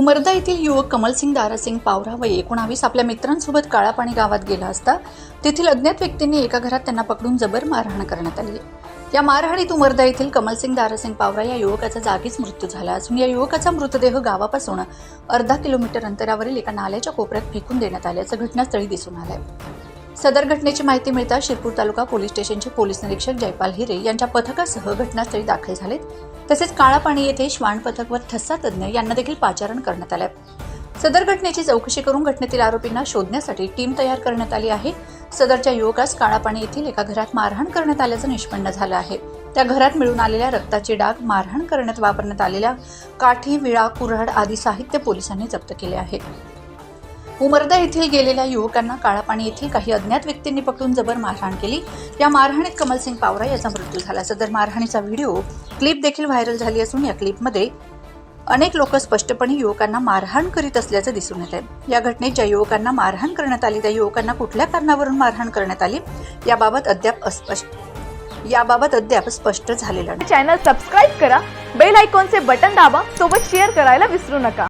उमरदा येथील युवक कमलसिंग दारासिंग पावरा व एकोणावीस आपल्या मित्रांसोबत काळापाणी गावात गेला असता तेथील अज्ञात व्यक्तींनी एका घरात त्यांना पकडून जबर मारहाण करण्यात आली. या मारहाणीत उमरदा येथील कमलसिंग दारासिंग पावरा या युवकाचा जागीच मृत्यू झाला असून या युवकाचा मृतदेह गावापासून अर्धा किलोमीटर अंतरावरील एका नाल्याच्या कोपऱ्यात फेकून देण्यात आल्याचं घटनास्थळी दिसून आलंय. सदर घटनेची माहिती मिळताच शिरपूर तालुका पोलीस स्टेशनचे पोलीस निरीक्षक जयपाल हिरे यांच्या पथकासह घटनास्थळी दाखल झालेत. तसेच काळापाणी येथे श्वान पथक व ठस्सा तज्ज्ञ यांना देखील पाचारण करण्यात आलं सदर घटनेची चौकशी करून घटनेतील आरोपींना शोधण्यासाठी टीम तयार करण्यात आली आहे. सदरच्या युवकास काळापाणी येथील एका घरात मारहाण करण्यात आल्याचं निष्पन्न झालं आहे. त्या घरात मिळून आलेल्या रक्ताचे डाग मारहाण करण्यात वापरण्यात आलेल्या काठी विळा कुऱ्हाड आदी साहित्य पोलिसांनी जप्त केले आहे उमरदा येथील गेलेल्या युवकांना काळापाणी येथील काही अज्ञात व्यक्तींनी पकडून जबर मारहाण केली. या मारहाणीत कमलसिंग पावरा याचा मृत्यू झाला. सदर मारहाणीचा व्हिडिओ क्लिप देखील व्हायरल झाली असून या क्लिपमध्ये अनेक लोक स्पष्टपणे युवकांना मारहाण करीत असल्याचं दिसून येत आहे या घटनेत ज्या युवकांना मारहाण करण्यात आली त्या युवकांना कुठल्या कारणावरून मारहाण करण्यात आली याबाबत अद्याप अस्पष्ट याबाबत अद्याप स्पष्ट झालेलं नाही. चॅनल सबस्क्राईब करा बेल आयकॉनचे बटन दाबा सोबत शेअर करायला विसरू नका.